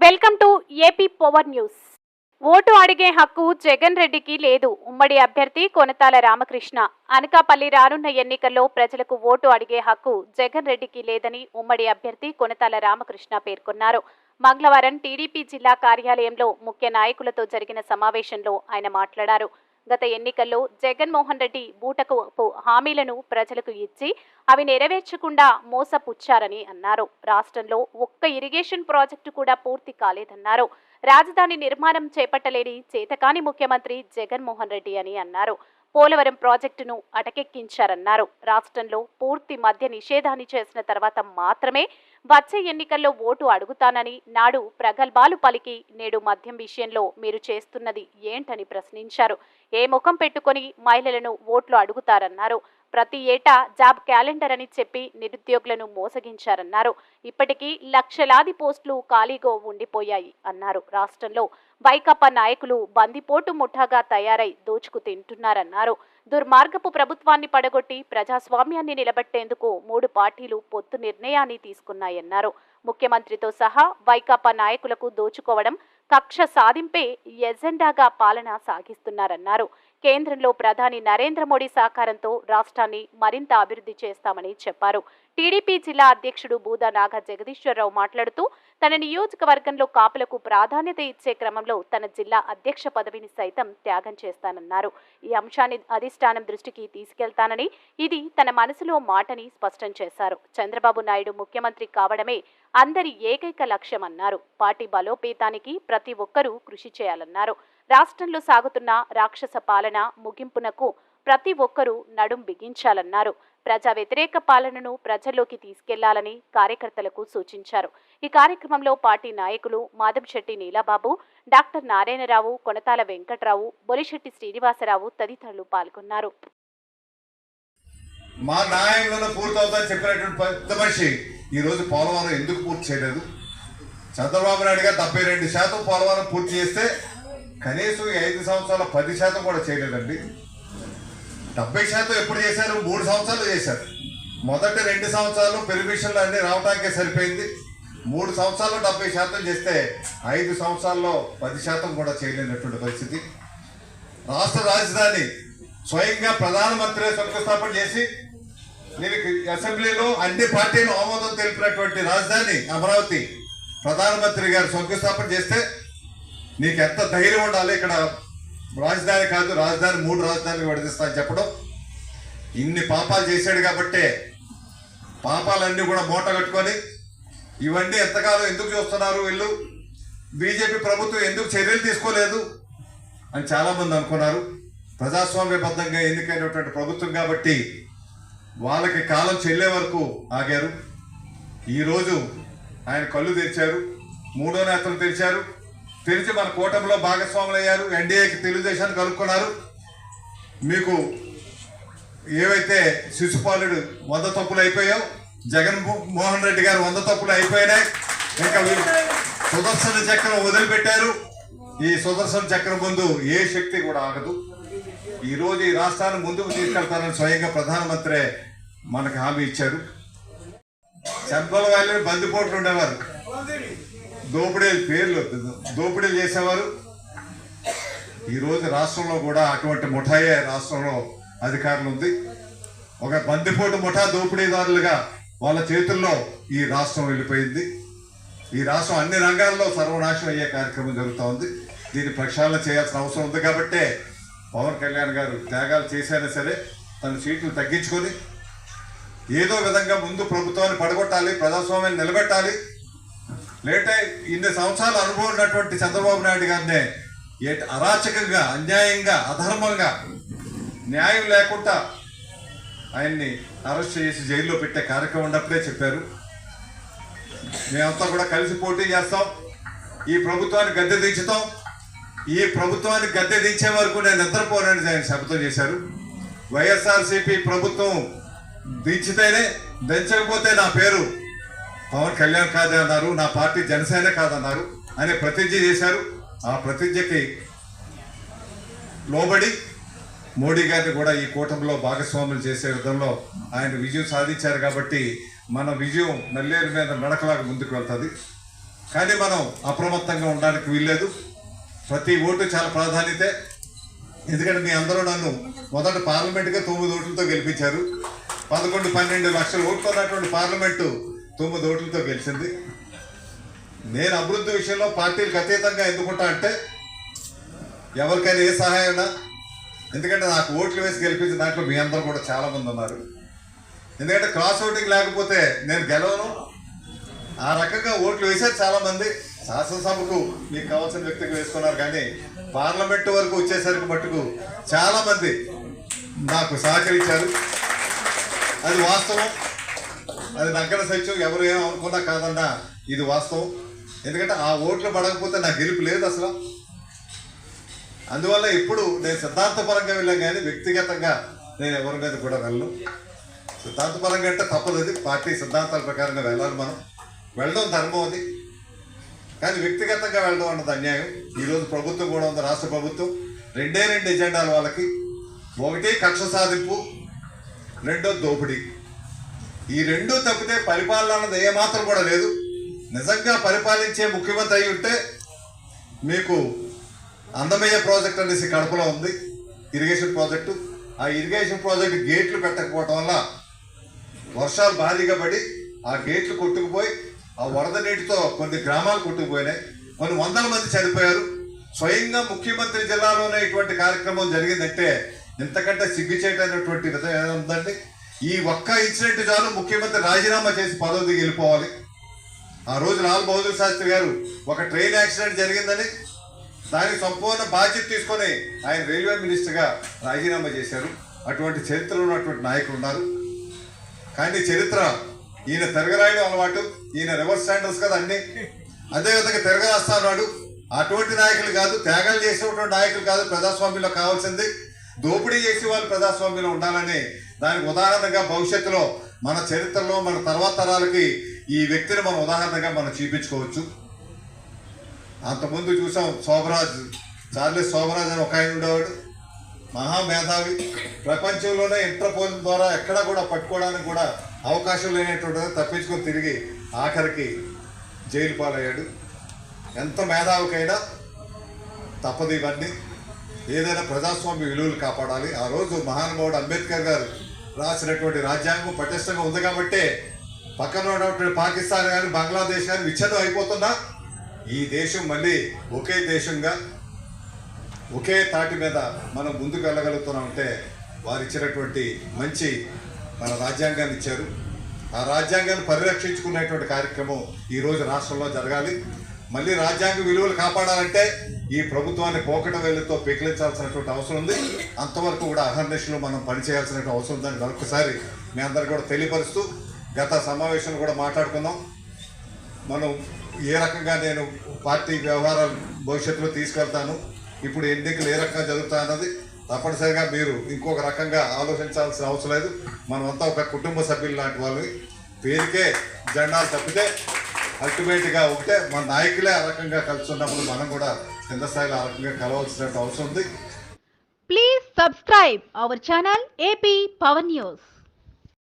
Welcome to AP power news vote అడిగే హక్కు జగన్ రెడ్డికి లేదు. ఉమ్మడి అభ్యర్థి కొనతాల రామకృష్ణ. అనకాపల్లి రానున్న ఎన్నికల్లో ప్రజలకు ఓటు అడిగే హక్కు జగన్ రెడ్డికి లేదని ఉమ్మడి అభ్యర్థి కొనతాల రామకృష్ణ పేర్కొన్నారు. మంగళవారం టీడీపీ జిల్లా కార్యాలయంలో ముఖ్య నాయకులతో జరిగిన సమావేశంలో ఆయన మాట్లాడారు. గత ఎన్నికల్లో జగన్మోహన్ రెడ్డి బూటకు హామీలను ప్రజలకు ఇచ్చి అవి నెరవేర్చకుండా మోసపుచ్చారని అన్నారు. రాష్ట్రంలో ఒక్క ఇరిగేషన్ ప్రాజెక్టు కూడా పూర్తి కాలేదన్నారు. రాజధాని నిర్మాణం చేపట్టలేని చేతకాని ముఖ్యమంత్రి జగన్మోహన్ రెడ్డి అని అన్నారు. పోలవరం ప్రాజెక్టును అటకెక్కించారన్నారు. రాష్ట్రంలో పూర్తి మద్య నిషేధాన్ని చేసిన తర్వాత మాత్రమే వచ్చే ఎన్నికల్లో ఓటు అడుగుతానని నాడు ప్రగల్భాలు పలికి నేడు మద్యం విషయంలో మీరు చేస్తున్నది ఏంటని ప్రశ్నించారు. ఏ ముఖం పెట్టుకుని మహిళలను ఓట్లు అడుగుతారన్నారు. ప్రతి ఏటా జాబ్ క్యాలెండర్ అని చెప్పి నిరుద్యోగులను మోసగించారన్నారు. ఇప్పటికీ లక్షలాది పోస్టులు ఖాళీగా ఉండిపోయాయి అన్నారు. రాష్ట్రంలో వైకాపా నాయకులు బందిపోటు ముఠాగా తయారై దోచుకు తింటున్నారన్నారు. దుర్మార్గపు ప్రభుత్వాన్ని పడగొట్టి ప్రజాస్వామ్యాన్ని నిలబెట్టేందుకు మూడు పార్టీలు పొత్తు నిర్ణయాన్ని తీసుకున్నాయన్నారు. ముఖ్యమంత్రితో సహా వైకాపా నాయకులకు దోచుకోవడం కక్ష సాధింపే ఎజెండాగా పాలన సాగిస్తున్నారన్నారు. కేంద్రంలో ప్రధాని నరేంద్ర మోడీ సహకారంతో రాష్ట్రాన్ని మరింత అభివృద్ధి చేస్తామని చెప్పారు. టీడీపీ జిల్లా అధ్యక్షుడు బూదా నాగ జగదీశ్వరరావు మాట్లాడుతూ తన నియోజకవర్గంలో కాపులకు ప్రాధాన్యత ఇచ్చే క్రమంలో తన జిల్లా అధ్యక్ష పదవిని సైతం త్యాగం చేస్తానన్నారు. ఈ అంశాన్ని అధిష్టానం దృష్టికి తీసుకెళ్తానని ఇది తన మనసులో మాటని స్పష్టం చేశారు. చంద్రబాబు నాయుడు ముఖ్యమంత్రి కావడమే అందరి ఏకైక లక్ష్యమన్నారు. పార్టీ బలోపేతానికి ప్రతి ఒక్కరూ కృషి చేయాలన్నారు. రాష్ట్రంలో సాగుతున్న రాక్షస పాలన ముగింపునకు ప్రతి ఒక్కరూ నడుం బిగించాలన్నారు. ప్రజా వ్యతిరేక పాలనను ప్రజల్లోకి తీసుకెళ్ళాలని కార్యకర్తలకు సూచించారు. ఈ కార్యక్రమంలో పార్టీ నాయకులు మాధవశెట్టి నీలాబాబు డాక్టర్ నారాయణరావు కొనతాల వెంకట్రావు బొలిశెట్టి శ్రీనివాసరావు తదితరులు పాల్గొన్నారు. మా న్యాయంలోనే పూర్తవుతుందని చెప్పినటువంటి పెద్ద మనిషి ఈరోజు పోలవరం ఎందుకు పూర్తి చేయలేదు? చంద్రబాబు నాయుడు గారు డెబ్బై రెండు శాతం పోలవరం పూర్తి చేస్తే కనీసం ఐదు సంవత్సరాల పది శాతం కూడా చేయలేదండి. డెబ్బై శాతం ఎప్పుడు చేశారు? మూడు సంవత్సరాలు చేశారు. మొదటి రెండు సంవత్సరాలు పెర్మిషన్లు అన్ని రావడానికే సరిపోయింది. మూడు సంవత్సరాలు డెబ్బై శాతం చేస్తే ఐదు సంవత్సరాల్లో పది శాతం కూడా చేయలేనటువంటి పరిస్థితి. రాష్ట్ర రాజధాని స్వయంగా ప్రధానమంత్రి శంకుస్థాపన చేసి దీనికి అసెంబ్లీలో అన్ని పార్టీలు ఆమోదం తెలిపినటువంటి రాజధాని అమరావతి ప్రధానమంత్రి గారు శంకుస్థాపన చేస్తే నీకు ఎంత ధైర్యం ఉండాలి ఇక్కడ? రాజధాని కాదు రాజధాని మూడు రాజధానులు విడదీస్తా అని చెప్పడం. ఇన్ని పాపాలు చేశాడు కాబట్టే పాపాలన్నీ కూడా మూట కట్టుకొని ఇవన్నీ ఎంతకాలం ఎందుకు చూస్తున్నారు వీళ్ళు? బీజేపీ ప్రభుత్వం ఎందుకు చర్యలు తీసుకోలేదు అని చాలామంది అనుకున్నారు. ప్రజాస్వామ్యబద్ధంగా ఎన్నికైనటువంటి ప్రభుత్వం కాబట్టి వాళ్ళకి కాలం చెల్లే వరకు ఆగారు. ఈరోజు ఆయన కళ్ళు తెరిచారు మూడో నేతలు తెరిచారు. తెలిసి మన కూటమిలో భాగస్వాములు అయ్యారు ఎన్డీఏకి తెలుగుదేశాన్ని కలుపుకున్నారు. మీకు ఏవైతే శిశుపాలుడు వంద తప్పులు అయిపోయావు జగన్ మోహన్ రెడ్డి గారు వంద తప్పులు అయిపోయినాయి. ఇంకా సుదర్శన చక్రం వదిలిపెట్టారు. ఈ సుదర్శన చక్రం ముందు ఏ శక్తి కూడా ఆగదు. ఈరోజు ఈ రాష్ట్రాన్ని ముందుకు తీసుకెళ్తారని స్వయంగా ప్రధానమంత్రి మనకు హామీ ఇచ్చారు. చెంపల వాళ్ళు బందిపోట్లు ఉండేవారు. దోపిడీ పేర్లు దోపిడీలు చేసేవారు. ఈరోజు రాష్ట్రంలో కూడా అటువంటి ముఠాయే రాష్ట్రంలో అధికారులు ఉంది. ఒక బందిపోటు ముఠా దోపిడీదారులుగా వాళ్ళ చేతుల్లో ఈ రాష్ట్రం వెళ్ళిపోయింది. ఈ రాష్ట్రం అన్ని రంగాల్లో సర్వనాశనం అయ్యే కార్యక్రమం జరుగుతూ ఉంది. దీన్ని ప్రక్షాళన చేయాల్సిన అవసరం ఉంది కాబట్టే పవన్ కళ్యాణ్ గారు త్యాగాలు చేసైనా సరే తన సీట్లు తగ్గించుకొని ఏదో విధంగా ముందు ప్రభుత్వాన్ని పడగొట్టాలి ప్రజాస్వామ్యాన్ని నిలబెట్టాలి లేటే ఇన్ని సంవత్సరాల అనుభవం ఉన్నటువంటి చంద్రబాబు నాయుడు గారిని ఏ అరాచకంగా అన్యాయంగా అధర్మంగా న్యాయం లేకుండా ఆయన్ని అరెస్ట్ చేసి జైల్లో పెట్టే కార్యక్రమం ఉన్నప్పుడే చెప్పారు. మేమంతా కూడా కలిసి పోటీ చేస్తాం. ఈ ప్రభుత్వాన్ని గద్దె దించుతాం. ఈ ప్రభుత్వాన్ని గద్దె దించే వరకు నేను నిద్రపోనని ఆయన శబ్దం చేశారు. వైఎస్ఆర్సీపీ ప్రభుత్వం దించితేనే దించకపోతే నా పేరు పవన్ కళ్యాణ్ కాదే అన్నారు నా పార్టీ జనసేన కాదన్నారు అనే ప్రతిజ్ఞ చేశారు. ఆ ప్రతిజ్ఞకి లోబడి మోడీ గారిని కూడా ఈ కూటమిలో భాగస్వాములు చేసే విధంలో ఆయన విజయం సాధించారు కాబట్టి మన విజయం నల్లేరు మీద నడకలాగా ముందుకు వెళ్తుంది. కానీ మనం అప్రమత్తంగా ఉండడానికి వీల్లేదు. ప్రతి ఓటు చాలా ప్రాధాన్యతే. ఎందుకంటే మీ అందరూ నన్ను మొదట పార్లమెంటుగా తొమ్మిది ఓట్లతో గెలిపించారు. పదకొండు పన్నెండు లక్షల ఓట్లు ఉన్నటువంటి పార్లమెంటు తొమ్మిది ఓట్లతో గెలిచింది. నేను అభివృద్ధి విషయంలో పార్టీలకు అతీతంగా ఎందుకుంటా అంటే ఎవరికైనా ఏ సహాయమైనా ఎందుకంటే నాకు ఓట్లు వేసి గెలిపించిన దాంట్లో మీ అందరూ కూడా చాలామంది ఉన్నారు. ఎందుకంటే క్రాస్ ఓటింగ్ లేకపోతే నేను గెలవను. ఆ రకంగా ఓట్లు వేశారు చాలామంది శాసనసభకు మీకు కావాల్సిన వ్యక్తికి వేసుకున్నారు కానీ పార్లమెంట్ వరకు వచ్చేసరికి మట్టుకు చాలామంది నాకు సహకరించారు. అది వాస్తవం. అది నగ్గన సత్యం ఎవరు ఏమనుకున్నా కాదన్నా. ఇది వాస్తవం. ఎందుకంటే ఆ ఓట్లు పడకపోతే నా గెలుపు లేదు అసలు. అందువల్ల ఇప్పుడు నేను సిద్ధాంతపరంగా వెళ్ళాను కానీ వ్యక్తిగతంగా నేను ఎవరి మీద కూడా వెళ్ళను. సిద్ధాంతపరంగా అంటే తప్పదు అది. పార్టీ సిద్ధాంతాల ప్రకారంగా వెళ్ళాలి మనం. వెళ్ళడం ధర్మం అది. కానీ వ్యక్తిగతంగా వెళ్ళడం అన్నది అన్యాయం. ఈరోజు ప్రభుత్వం కూడా ఉంది. రాష్ట్ర ప్రభుత్వం. రెండే రెండు ఎజెండాలు వాళ్ళకి. ఒకటి కక్ష సాధింపు. రెండో దోపిడీ. ఈ రెండు తప్పితే పరిపాలన అన్నది ఏమాత్రం కూడా లేదు. నిజంగా పరిపాలించే ముఖ్యమంత్రి అయి ఉంటే మీకు అందమయ్య ప్రాజెక్ట్ అనేసి కడపలో ఉంది ఇరిగేషన్ ప్రాజెక్టు. ఆ ఇరిగేషన్ ప్రాజెక్ట్ గేట్లు పెట్టకపోవటం వల్ల వర్షాలు భారీగా పడి ఆ గేట్లు కొట్టుకుపోయి ఆ వరద నీటితో కొన్ని గ్రామాలు కొట్టుకుపోయినాయి. కొన్ని వందల మంది చనిపోయారు. స్వయంగా ముఖ్యమంత్రి జిల్లాలోనే ఇటువంటి కార్యక్రమం జరిగిందంటే ఇంతకంటే సిగ్గుచేటైనటువంటి విధం ఉందండి ఈ ఒక్క ఇన్సిడెంట్ చాలు ముఖ్యమంత్రి రాజీనామా చేసి పదవి దిగి వెళ్ళిపోవాలి. ఆ రోజు లాల్ బహదూర్ శాస్త్రి గారు ఒక ట్రైన్ యాక్సిడెంట్ జరిగిందని దానికి సంపూర్ణ బాధ్యత తీసుకొని ఆయన రైల్వే మినిస్టర్గా రాజీనామా చేశారు. అటువంటి చరిత్రలో ఉన్నటువంటి నాయకులు ఉన్నారు. కానీ చరిత్ర ఈయన తిరగరాయడం అలవాటు ఈయన రివర్స్ స్టాండర్స్ కదా అన్ని. అదేవిధంగా తిరగరాస్తా అన్నాడు అటువంటి నాయకులు కాదు త్యాగాలు చేసేటువంటి నాయకులు కాదు ప్రజాస్వామ్యంలో కావాల్సింది. దోపిడీ చేసే వాళ్ళు ప్రజాస్వామ్యంలో ఉండాలని దానికి ఉదాహరణగా భవిష్యత్తులో మన చరిత్రలో మన తర్వాత తరాలకి ఈ వ్యక్తిని మనం ఉదాహరణగా మనం చూపించుకోవచ్చు. అంతకుముందు చూసాం శోభరాజ్ చార్లెస్ శోభరాజ్ అని ఒక ఆయన ఉండేవాడు. మహామేధావి ప్రపంచంలోనే ఇంటర్పోల్ ద్వారా ఎక్కడ కూడా పట్టుకోవడానికి కూడా అవకాశం లేనటువంటి తప్పించుకొని తిరిగి ఆఖరికి జైలు పాలయ్యాడు. ఎంత మేధావికైనా తప్పదు ఇవన్నీ. ఏదైనా ప్రజాస్వామ్య విలువలు కాపాడాలి. ఆ రోజు మహానుభావుడు అంబేద్కర్ గారు రాసినటువంటి రాజ్యాంగం పటిష్టంగా ఉంది కాబట్టే పక్కన ఉన్నటువంటి పాకిస్తాన్ కానీ బంగ్లాదేశ్ కానీ విచ్ఛిన్నం అయిపోతున్నా ఈ దేశం మళ్ళీ ఒకే దేశంగా ఒకే తాటి మీద మనం ముందుకు వెళ్ళగలుగుతున్నాం అంటే వారు ఇచ్చినటువంటి మంచి మన రాజ్యాంగాన్ని ఇచ్చారు. ఆ రాజ్యాంగాన్ని పరిరక్షించుకునేటువంటి కార్యక్రమం ఈ రోజు రాష్ట్రంలో జరగాలి. మళ్ళీ రాజ్యాంగ విలువలు కాపాడాలంటే ఈ ప్రభుత్వాన్ని పోకట వేలుతో పెకిలించాల్సినటువంటి అవసరం ఉంది. అంతవరకు కూడా అహర్నిశలు మనం పనిచేయాల్సినటువంటి అవసరం ఉందని మరొకసారి మీ అందరు కూడా తెలియపరుస్తూ గత సమావేశంలో కూడా మాట్లాడుకున్నాం మనం ఏ రకంగా నేను పార్టీ వ్యవహారాలు భవిష్యత్తులో తీసుకెళ్తాను ఇప్పుడు ఎన్నికలు ఏ రకంగా జరుగుతా అన్నది తప్పనిసరిగా మీరు ఇంకొక రకంగా ఆలోచించాల్సిన అవసరం లేదు. మనమంతా ఒక కుటుంబ సభ్యులు లాంటి వాళ్ళు పేరుకే జెండాలు తప్పితే అల్టిమేట్గా ఒకటే మన నాయకులే ఆ రకంగా కలుస్తున్నప్పుడు మనం కూడా కింద స్థాయిలో ఆ రకంగా కలవాల్సిన అవసరం ఉంది Please subscribe our channel AP Power News.